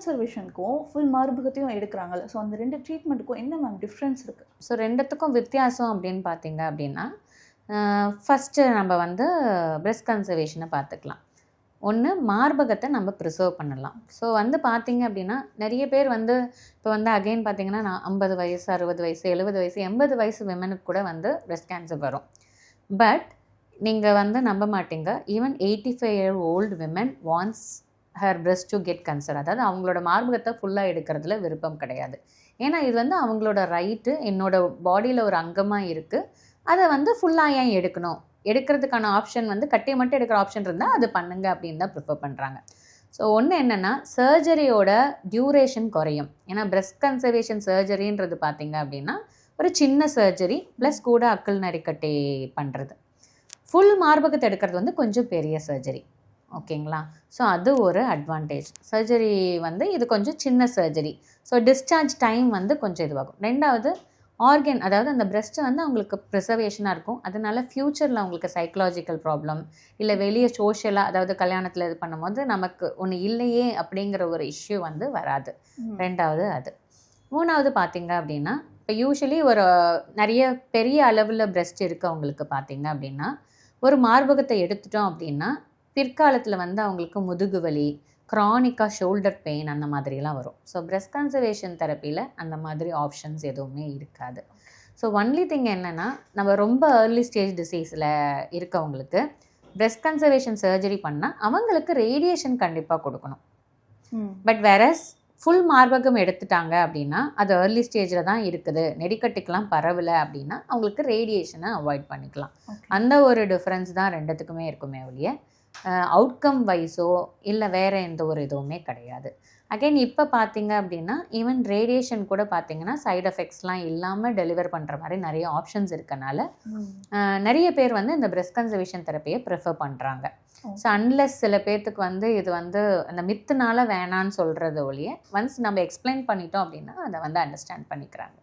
கன்சர்வேஷனுக்கும் full மார்பகத்தையும் எடுக்கிறாங்கல்ல. So அந்த ரெண்டு ட்ரீட்மெண்ட்டுக்கும் என்ன மேம் டிஃப்ரென்ஸ் இருக்குது ஸோ ரெண்டுத்துக்கும் வித்தியாசம் அப்படின்னு பார்த்தீங்க அப்படின்னா ஃபஸ்ட்டு நம்ம வந்து பிரெஸ்ட் கன்சர்வேஷனை பார்த்துக்கலாம். ஒன்று மார்பகத்தை நம்ம ப்ரிசர்வ் பண்ணலாம். ஸோ வந்து பார்த்தீங்க அப்படின்னா நிறைய பேர் வந்து இப்போ வந்து அகைன் பார்த்தீங்கன்னா நான் ஐம்பது வயசு அறுபது வயசு எழுபது வயசு எண்பது வயசு விமனுக்கு கூட வந்து பிரெஸ்ட் கேன்சர் வரும். பட் நீங்கள் வந்து நம்ப மாட்டீங்க. Even eighty five year old women wants her breast to get cancer அதாவது அவங்களோட மார்பகத்தை ஃபுல்லாக எடுக்கிறதுல விருப்பம் கிடையாது. ஏன்னா இது வந்து அவங்களோட ரைட்டு என்னோட பாடியில் ஒரு அங்கமாக இருக்குது அதை வந்து ஃபுல்லாக ஏன் எடுக்கணும்? எடுக்கிறதுக்கான ஆப்ஷன் வந்து கட்டியை மட்டும் எடுக்கிற ஆப்ஷன் இருந்தால் அது பண்ணுங்க அப்படின்னு தான் ப்ரிஃபர் பண்ணுறாங்க ஸோ ஒன்று என்னென்னா சர்ஜரியோட டியூரேஷன் குறையும். ஏன்னா breast கன்சர்வேஷன் சர்ஜரின்றது பார்த்தீங்க அப்படின்னா ஒரு சின்ன சர்ஜரி ப்ளஸ் கூட அக்கல் நரிக்கட்டை பண்ணுறது ஃபுல் மார்பகத்தை எடுக்கிறது வந்து கொஞ்சம் பெரிய சர்ஜரி ஓகேங்களா? ஸோ அது ஒரு அட்வான்டேஜ் சர்ஜரி வந்து இது கொஞ்சம் சின்ன சர்ஜரி ஸோ டிஸ்சார்ஜ் டைம் வந்து கொஞ்சம் இதுவாகும். ரெண்டாவது ஆர்கன் அதாவது அந்த பிரஸ்ட்டு வந்து அவங்களுக்கு ப்ரிசர்வேஷனாக இருக்கும். அதனால ஃப்யூச்சரில் அவங்களுக்கு சைக்கலாஜிக்கல் ப்ராப்ளம் இல்லை வெளியே சோஷியலாக அதாவது கல்யாணத்தில் இது பண்ணும்போது நமக்கு ஒன்று இல்லையே அப்படிங்கிற ஒரு இஷ்யூ வந்து வராது. ரெண்டாவது அது. மூணாவது பார்த்தீங்க அப்படின்னா இப்போ யூஸ்வலி ஒரு நிறைய பெரிய அளவில் பிரஸ்ட் இருக்கவங்களுக்கு பார்த்தீங்க அப்படின்னா ஒரு மார்பகத்தை எடுத்துட்டோம் அப்படின்னா பிற்காலத்தில் வந்து அவங்களுக்கு முதுகு வலி க்ரானிக்காக ஷோல்டர் பெயின் அந்த மாதிரிலாம் வரும். ஸோ breast கன்சர்வேஷன் தெரப்பியில் அந்த மாதிரி ஆப்ஷன்ஸ் எதுவுமே இருக்காது. ஸோ ஒன்லி திங் என்னென்னா நம்ம ரொம்ப ஏர்லி ஸ்டேஜ் டிசீஸில் இருக்கவங்களுக்கு breast கன்சர்வேஷன் சர்ஜரி பண்ணால் அவங்களுக்கு ரேடியேஷன் கண்டிப்பாக கொடுக்கணும். பட் வேறஸ் ஃபுல் மார்பகம் எடுத்துட்டாங்க அப்படின்னா அது ஏர்லி ஸ்டேஜில் தான் இருக்குது. நெடிக்கட்டுக்கெலாம் பரவலை அப்படின்னா அவங்களுக்கு ரேடியேஷனை அவாய்ட் பண்ணிக்கலாம். அந்த ஒரு டிஃப்ரென்ஸ் தான் ரெண்டுத்துக்குமே இருக்குமே ஒழிய அவுட்கம் வைஸோ இல்லை வேறு எந்த ஒரு இதுவுமே கிடையாது. அகைன் இப்போ பார்த்தீங்க அப்படின்னா ஈவன் ரேடியேஷன் கூட பார்த்தீங்கன்னா சைடு எஃபெக்ட்ஸ்லாம் இல்லாமல் டெலிவர் பண்ணுற மாதிரி நிறைய ஆப்ஷன்ஸ் இருக்கனால நிறைய பேர் வந்து இந்த breast கன்சர்வேஷன் தெரப்பியை ப்ரிஃபர் பண்ணுறாங்க. ஸோ அன்லெஸ் சில பேர்த்துக்கு வந்து இது வந்து அந்த மித்துனால வேணான்னு சொல்கிறது ஒழிய ஒன்ஸ் நம்ம எக்ஸ்பிளைன் பண்ணிட்டோம் அப்படின்னா அதை வந்து அண்டர்ஸ்டாண்ட் பண்ணிக்கிறாங்க.